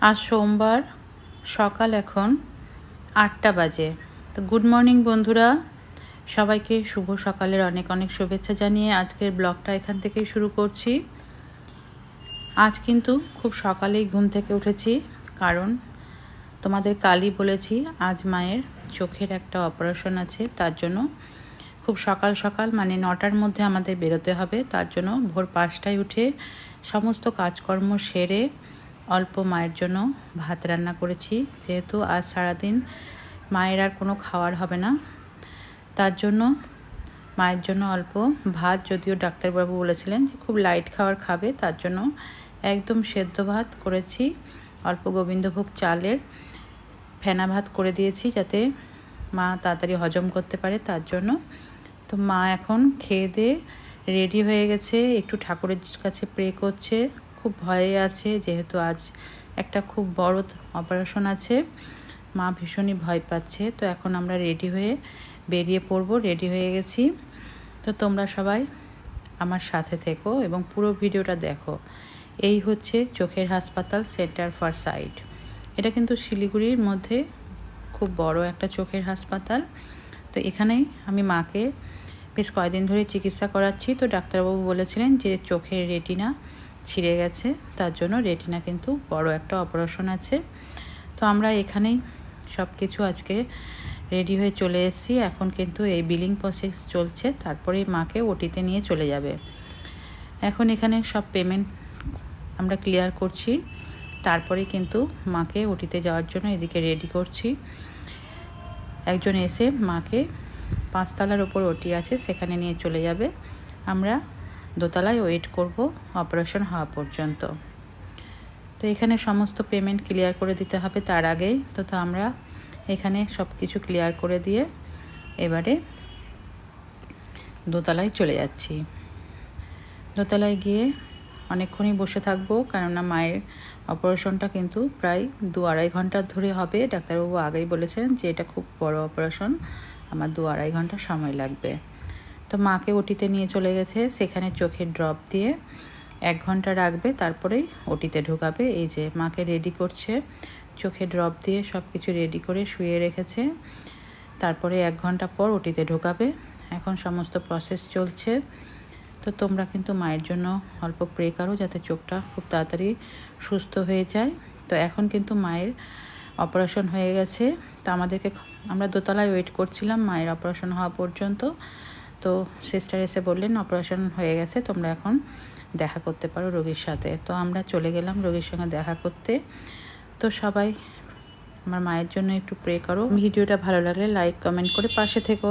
আজ সোমবার, সকাল এখন আটটা বাজে। তো গুড মর্নিং বন্ধুরা। সবাইকে শুভ সকালের অনেক অনেক শুভেচ্ছা জানিয়ে আজকের ব্লগটা এখান থেকেই শুরু করছি। আজ কিন্তু খুব সকালেই ঘুম থেকে উঠেছি, কারণ তোমাদের কালই বলেছি আজ মায়ের চোখের একটা অপারেশন আছে, তার জন্য খুব সকাল সকাল মানে নটার মধ্যে আমাদের বেরোতে হবে, তার জন্য ভোর পাঁচটায় উঠে সমস্ত কাজকর্ম সেরে অল্প মায়ের জন্য ভাত রান্না করেছি। যেহেতু আজ সারাদিন মায়ের আর কোনো খাওয়ার হবে না, তার জন্য মায়ের জন্য অল্প ভাত। যদিও ডাক্তারবাবু বলেছিলেন যে খুব লাইট খাওয়ার খাবে, তার জন্য একদম সেদ্ধ ভাত করেছি। অল্প গোবিন্দভোগ চালের ফেনা ভাত করে দিয়েছি যাতে মা তাড়াতাড়ি হজম করতে পারে, তার জন্য। তো মা এখন খেয়ে দিয়ে রেডি হয়ে গেছে। একটু ঠাকুরের কাছে প্রে করছে। খুব ভয়ে আছে, যেহেতু আজ একটা খুব বড় অপারেশন আছে। মা ভীষণই ভয় পাচ্ছে। তো এখন আমরা রেডি হয়ে বেরিয়ে পড়ব রেডি হয়ে গেছি। তো তোমরা সবাই আমার সাথে থেকো এবং পুরো ভিডিওটা দেখো। এই হচ্ছে চোখের হাসপাতাল সেন্টার ফর সাইট। এটা কিন্তু শিলিগুড়ির মধ্যে খুব বড় একটা চোখের হাসপাতাল। তো এখানেই আমি মাকে বেশ কয়েকদিন ধরে চিকিৎসা করাচ্ছি। তো ডাক্তারবাবু বলেছিলেন যে চোখের রেটিনা ছিঁড়ে গেছে। তার জন্য রেটিনা কিন্তু বড় একটা অপারেশন আছে। তো আমরা এখানেই সব কিছু আজকে রেডি হয়ে চলে এসেছি। এখন কিন্তু এই বিলিং প্রসেস চলছে। তারপরে মাকে ওটিতে নিয়ে চলে যাবে। এখন এখানে সব পেমেন্ট আমরা ক্লিয়ার করছি। তারপরে কিন্তু মাকে ওটিতে যাওয়ার জন্য এদিকে রেডি করছি। একজন এসে মাকে পাঁচতলার ওপর ওটি আছে, সেখানে নিয়ে চলে যাবে। আমরা দোতলায় ওয়েট করব অপারেশন হওয়া পর্যন্ত। তো এখানে সমস্ত পেমেন্ট ক্লিয়ার করে দিতে হবে তার আগেই। তো তো আমরা এখানে সব কিছু ক্লিয়ার করে দিয়ে এবারে দোতলায় চলে যাচ্ছি। দোতলায় গিয়ে অনেকক্ষণই বসে থাকব, কেননা মায়ের অপারেশনটা কিন্তু প্রায় দু আড়াই ঘণ্টা ধরে হবে। ডাক্তারবাবু আগেই বলেছেন যে এটা খুব বড় অপারেশন, আমার দু আড়াই ঘণ্টা সময় লাগবে। তো মাকে ওটিতে নিয়ে চলে গেছে, সেখানে চোখের ড্রপ দিয়ে এক ঘণ্টা রাখবে, তারপরেই ওটিতে ঢোকাবে। এই যে মাকে রেডি করছে, চোখে ড্রপ দিয়ে সব কিছু রেডি করে শুয়ে রেখেছে। তারপরে এক ঘণ্টা পর ওটিতে ঢোকাবে। এখন সমস্ত প্রসেস চলছে। তো তোমরা কিন্তু মায়ের জন্য অল্প প্রে করো যাতে চোখটা খুব তাড়াতাড়ি সুস্থ হয়ে যায়। তো এখন কিন্তু মায়ের অপারেশন হয়ে গেছে। তা আমাদেরকে আমরা দোতলায় ওয়েট করছিলাম মায়ের অপারেশন হওয়া পর্যন্ত। তো সিস্টার এসে বললেন অপারেশন হয়ে গেছে, তোমরা এখন দেখা করতে পারো রোগীর সাথে। তো আমরা চলে গেলাম রোগীর সঙ্গে দেখা করতে। তো সবাই, আমার মায়ের জন্য একটু প্রে করো। ভিডিওটা ভালো লাগলে লাইক কমেন্ট করে পাশে থেকো।